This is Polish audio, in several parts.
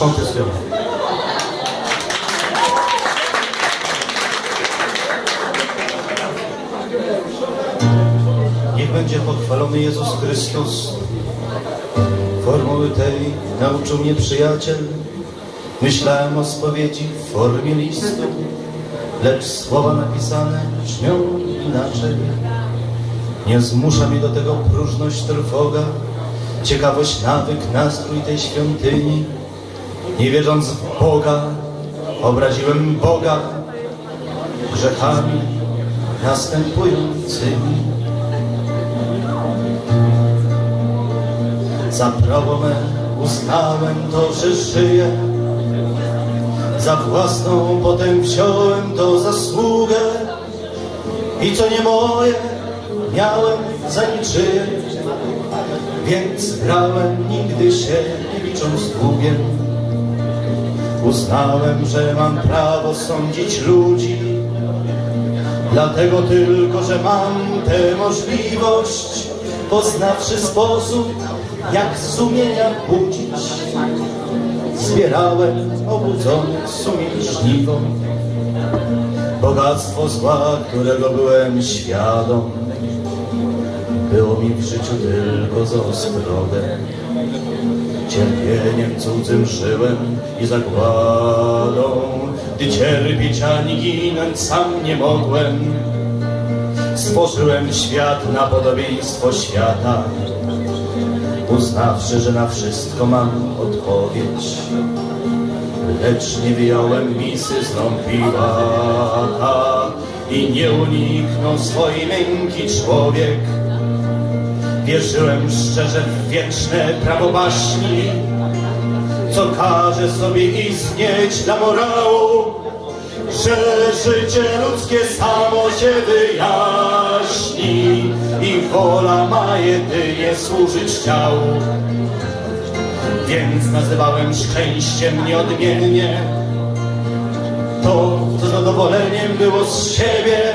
konfesjonalny. Niech będzie pochwalony Jezus Chrystus. Formuły tej nauczył mnie przyjaciel. Myślałem o spowiedzi w formie listu, lecz słowa napisane brzmią inaczej. Nie zmusza mnie do tego próżność, trwoga, ciekawość, nawyk, nastrój tej świątyni. Nie wierząc w Boga, obraziłem Boga grzechami następującymi. Za prawo me uznałem to, że żyję. Za własną potem wziąłem to zasługę. I co nie moje, miałem za niczyje. Więc grałem nigdy się nie licząc długiem. Uznałem, że mam prawo sądzić ludzi. Dlatego tylko, że mam tę możliwość, poznawszy sposób, jak sumienia budzić. Zbierałem obudzonych sumień bogactwo zła, którego byłem świadom. Było mi w życiu tylko za ostrogę. Cierpieniem cudzym żyłem i zagładą, gdy cierpieć ani ginąć sam nie mogłem. Stworzyłem świat na podobieństwo świata, uznawszy, że na wszystko mam odpowiedź. Lecz nie wyjąłem misy z Piłata i nie uniknął swojej męki człowiek. Wierzyłem szczerze w wieczne prawo baśni, co każe sobie istnieć dla morału, że życie ludzkie samo się wyjaśni i wola ma jedynie służyć ciału. Więc nazywałem szczęściem nieodmiennie to, co zadowoleniem było z siebie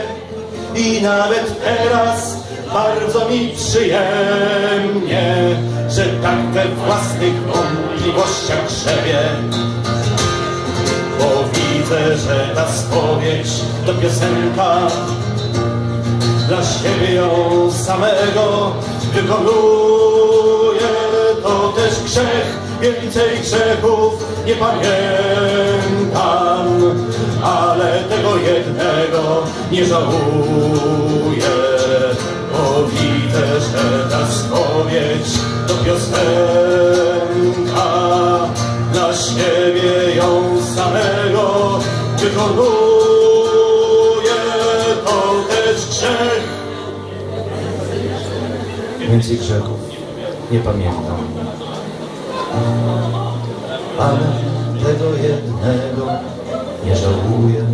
i nawet teraz bardzo mi przyjemnie, że tak we własnych wątpliwościach grzebię. Bo widzę, że ta spowiedź to piosenka dla siebie ją samego wykonuję. To też grzech, więcej grzechów nie pamiętam, ale tego jednego nie żałuję. Widzę, że ta spowiedź to piosenka dla siebie ją samego wykonuję. To też grzech, Więcej grzechów nie pamiętam. ale tego jednego nie żałuję.